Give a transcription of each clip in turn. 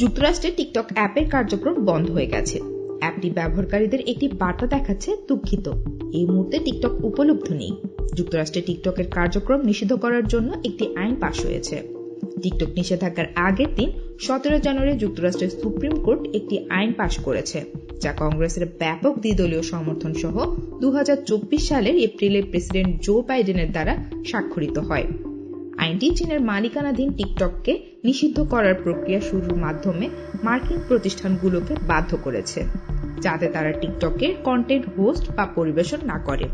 যুক্তরাষ্ট্রে টিকটক অ্যাপের কার্যক্রম বন্ধ হয়ে গেছে। অ্যাপটি ব্যবহারকারীদের একটি বার্তা দেখাচ্ছে দুঃখিত। এই মুহূর্তে টিকটক উপলব্ধ নেই। যুক্তরাষ্ট্রে টিকটকের কার্যক্রম নিষিদ্ধ করার জন্য একটি আইন পাশ হয়েছে। টিকটক নিষেধাজ্ঞার আগের দিন সতেরো জানুয়ারি যুক্তরাষ্ট্রের সুপ্রিম কোর্ট একটি আইন পাশ করেছে, যা কংগ্রেসের ব্যাপক দ্বিদলীয় সমর্থন সহ দু হাজার চব্বিশ সালের এপ্রিলে প্রেসিডেন্ট জো বাইডেনের দ্বারা স্বাক্ষরিত হয়। আইনটি চীনের মালিকানাধীন টিকটককে নিষিদ্ধ করার প্রক্রিয়া শুরুর মাধ্যমে মার্কিন প্রতিষ্ঠানগুলোকে বাধ্য করেছে, যাতে তারা টিকটকের কন্টেন্ট হোস্ট বা পরিবেশন না করে।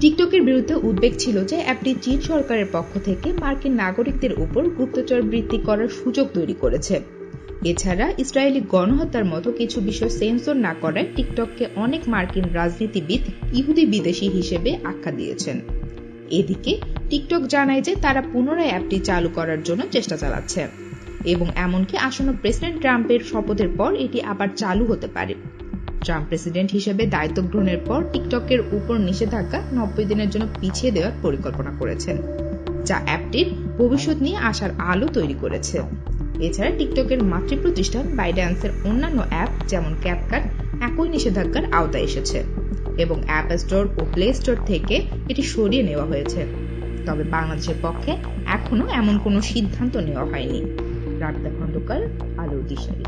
টিকটকের বিরুদ্ধে উদ্বেগ ছিল যে অ্যাপটি চীন সরকারের পক্ষ থেকে মার্কিন নাগরিকদের উপর গুপ্তচর বৃত্তি করার সুযোগ তৈরি করেছে। এছাড়া ইসরায়েলি গণহত্যার মতো কিছু বিষয় সেন্সর না করায় টিকটককে অনেক মার্কিন রাজনীতিবিদ ইহুদি বিদেশি হিসেবে আখ্যা দিয়েছেন। এদিকে টিকটক জানায় যে তারা পুনরায় অ্যাপটি চালু করার জন্য চেষ্টা চালাচ্ছে। এবং এমনকি আসন্ন প্রেসিডেন্ট ট্রাম্পের শপথের পর এটি আবার চালু হতে পারে। ট্রাম্প প্রেসিডেন্ট হিসেবে দায়িত্ব গ্রহণের পর টিকটকের উপর নিষেধাজ্ঞা নব্বই দিনের জন্য পিছিয়ে দেওয়ার পরিকল্পনা করেছেন, যা অ্যাপটির ভবিষ্যৎ নিয়ে আসার আলো তৈরি করেছে। এছাড়া টিকটকের মাতৃ প্রতিষ্ঠান বাইড্যান্সের অন্যান্য অ্যাপ যেমন ক্যাপকাট একই নিষেধাজ্ঞার আওতায় এসেছে। এবং অ্যাপ স্টোর ও প্লে স্টোর থেকে এটি সরিয়ে নেওয়া হয়েছে। তবে বাংলাদেশের পক্ষে এখনও এমন কোনো সিদ্ধান্ত নেওয়া হয়নি। রাবিতা খন্দকার, আলোর দিশারি